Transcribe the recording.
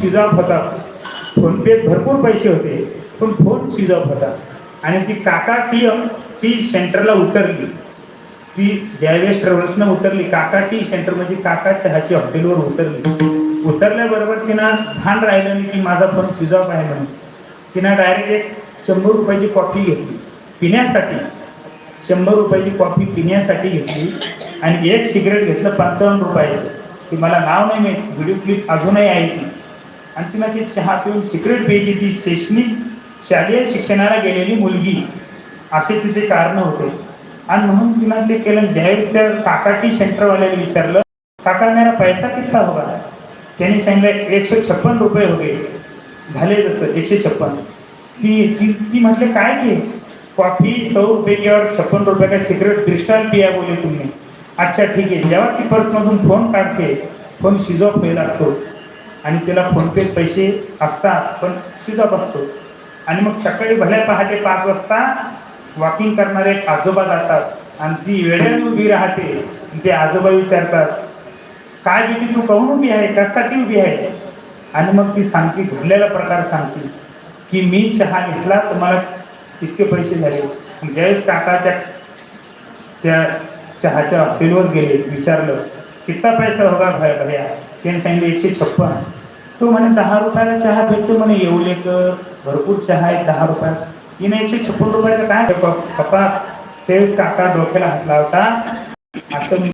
Switch off होता. फोनपेत भरपूर पैसे होते पण फोन स्विच ऑफ होता. आणि ती काका टी टी सेंटरला उतरली. ती ज्यावेळेस ट्रॅव्हल्सनं उतरली. काका टी सेंटर म्हणजे काका चहाची हॉटेलवर उतरली. उतरल्याबरोबर तिनं भान राहिलं नाही की माझा फोन स्विच ऑफ आहे म्हणून. तिनं डायरेक्ट एक शंभर रुपयाची कॉफी घेतली. पिण्यासाठी. शंभर रुपयाची कॉफी पिण्यासाठी घेतली. आणि एक सिगरेट घेतलं पंचावन्न रुपयाचं. ती मला नाव नाही माहीत. व्हिडिओ क्लिप अजूनही आहे ती. आणि तिनं ती चहा पिऊन सिक्रेट प्यायची ती शैक्षणिक शालेय शिक्षणाला गेलेली मुलगी असे तिचे कारण होते. आणि म्हणून तिनं ते केलं. ज्यावेळेस त्या काकाटी सेंटरवाल्याने विचारलं काका मेरा पैसा कितना होगा? त्यांनी सांगितलं एकशे छप्पन रुपये होते झाले जसं एकशे छप्पन. ती ती ती म्हटले काय की? कॉफी सौ रुपये किंवा छप्पन रुपये का सिगरेट क्रिस्टल पिया बोले तुम्ही अच्छा ठीक आहे. जेव्हा ती पर्समधून फोन काढते फोन स्विच ऑफ होईल असतो. आणि त्याला फोनपे पैसे असतात पण स्विच ऑफ असतो आणि मग सकाळी भल्या पहाटे पाच वाजता वॉकिंग करणारे एक आजोबा जातात आणि ती वेळेने उभी राहते. ते आजोबा विचारतात काय बेटी तू कहून उभी आहे? कशासाठी उभी आहे? आणि मग ती सांगते घडलेला प्रकार सांगते की मी चहा घेतला तर मला इतके पैसे झाले. ज्यावेळेस काका त्या त्या चहाच्या हॉटेलवर गेले विचारलं किती पैसा होगा भया भैया? त्याने सांगितलं एकशे छप्पन. तो म्हणे दहा रुपयाला चहा भेटतो म्हणे येऊले तर. भरपूर चहा आहे दहा रुपयात हिने एकशे छप्पन रुपयाचं काय? पप्पा तेच काका डोक्याला हात लावता. असं